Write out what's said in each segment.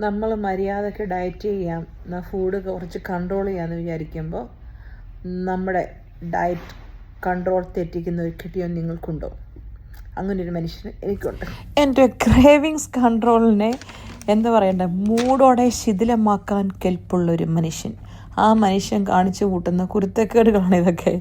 നമ്മൾ മര്യാദയ്ക്ക് ഡയറ്റ് ചെയ്യാം ഫുഡ് കുറച്ച് കൺട്രോൾ ചെയ്യാമെന്ന് വിചാരിക്കുമ്പോൾ നമ്മുടെ ഡയറ്റ് കൺട്രോൾ തെറ്റിക്കുന്ന ഒരു കിട്ടിയോ നിങ്ങൾക്കുണ്ടോ? ഒരു മനുഷ്യന് എനിക്കുണ്ട്. എന്റെ ക്രേവിങ്സ് കൺട്രോളിനെ എന്താ പറയണ്ടേ? മൂടോടെ ശിഥിലമാക്കാൻ കെൽപ്പുള്ളൊരു മനുഷ്യൻ. ആ മനുഷ്യൻ കാണിച്ചു കൂട്ടുന്ന കുരുത്തക്കേടുകളാണ് ഇതൊക്കെ.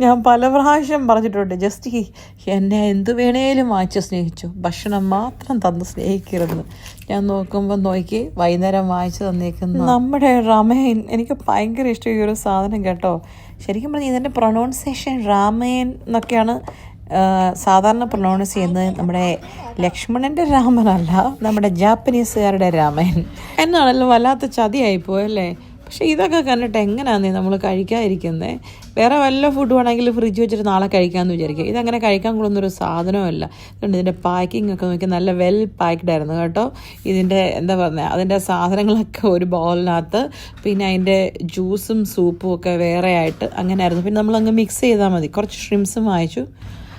ഞാൻ പല പ്രാവശ്യം പറഞ്ഞിട്ടുണ്ട് ജസ്റ്റ് ഹി എന്നെ എന്ത് വേണേലും വാങ്ങിച്ച് സ്നേഹിച്ചു. ഭക്ഷണം മാത്രം തന്ന് സ്നേഹിക്കരുതെന്ന് ഞാൻ നോക്കുമ്പോൾ നോക്കി വൈകുന്നേരം വാങ്ങിച്ചു തന്നേക്കുന്നു നമ്മുടെ റമേൻ എനിക്ക് ഭയങ്കര ഇഷ്ടം ഈ ഒരു സാധനം കേട്ടോ. ശരിക്കും പറഞ്ഞാൽ ഇതിന്റെ പ്രൊനൗൺസേഷൻ റാമേൻ എന്നൊക്കെയാണ് സാധാരണ പ്രൊണൗൺസ് ചെയ്യുന്നത് നമ്മുടെ ലക്ഷ്മണന്റെ രാമനല്ല നമ്മുടെ ജാപ്പനീസുകാരുടെ രാമൻ. എന്നാണല്ലോ വല്ലാത്ത ചതിയായിപ്പോയല്ലേ പക്ഷേ ഇതൊക്കെ കണ്ടിട്ട് എങ്ങനെയാന്നേ നമ്മൾ കഴിക്കാതിരിക്കുന്നത് വേറെ വല്ല ഫുഡ് വേണമെങ്കിൽ ഫ്രിഡ്ജ് വെച്ചിട്ട് നാളെ കഴിക്കാമെന്ന് വിചാരിക്കുക ഇതങ്ങനെ കഴിക്കാൻ കൊള്ളുന്നൊരു സാധനമല്ല അതുകൊണ്ട് ഇതിന്റെ പാക്കിംഗ് ഒക്കെ നോക്കി നല്ല വെൽ പാക്ക്ഡ് ആയിരുന്നു കേട്ടോ. ഇതിന്റെ എന്താ പറയുക അതിന്റെ സാധനങ്ങളൊക്കെ ഒരു ബൗളിനകത്ത് പിന്നെ അതിന്റെ ജ്യൂസും സൂപ്പും ഒക്കെ വേറെ ആയിട്ട് അങ്ങനെ ആയിരുന്നു പിന്നെ നമ്മളങ്ങ് മിക്സ് ചെയ്താൽ മതി. കുറച്ച് ഷ്രിംസും വാങ്ങിച്ചു.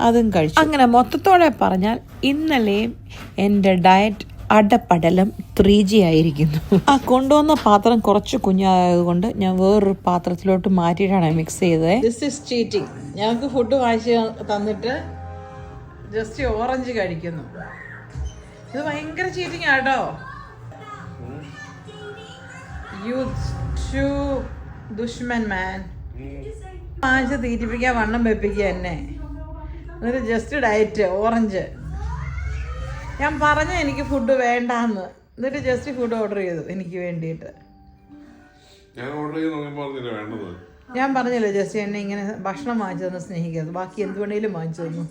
അതും കഴിച്ചു. അങ്ങനെ മൊത്തത്തോടെ പറഞ്ഞാൽ ഇന്നലെയും എന്റെ ഡയറ്റ് അടപടലം ത്രീ ജി ആയിരിക്കുന്നു. ആ കൊണ്ടുവന്ന പാത്രം കുറച്ച് കുഞ്ഞായതുകൊണ്ട് ഞാൻ വേറൊരു പാത്രത്തിലോട്ട് മാറ്റിയിട്ടാണ് മിക്സ് ചെയ്തത്. ദിസ് ഇസ് ചീറ്റിംഗ് ഞങ്ങൾക്ക് ഫുഡ് വാങ്ങിച്ച് തന്നിട്ട് ജസ്റ്റ് ഓറഞ്ച് കഴിക്കുന്നു. ഇത് ഭയങ്കര ചീറ്റിംഗ് ആട്ടോ. യു ടു ദുഷ്മൻ മാൻ വാങ്ങിച്ച് തീറ്റിപ്പിക്കാൻ വണ്ണം വെപ്പിക്കുക എന്നെ. എന്നിട്ട് ജസ്റ്റ് ഡയറ്റ് ഓറഞ്ച് ഞാൻ പറഞ്ഞ എനിക്ക് ഫുഡ് വേണ്ടാന്ന്. എന്നിട്ട് ജസ്റ്റ് ഫുഡ് ഓർഡർ ചെയ്തു എനിക്ക് വേണ്ടിയിട്ട്. ഞാൻ ഓർഡർ ചെയ്ത് പറഞ്ഞില്ല വേണ്ടത്? ഞാൻ പറഞ്ഞല്ലോ ജസ്റ്റ് എന്നെ ഇങ്ങനെ ഭക്ഷണം വാങ്ങിച്ചു തന്നെ സ്നേഹിക്കരുത് ബാക്കി എന്ത് വേണേലും വാങ്ങിച്ചു തന്നു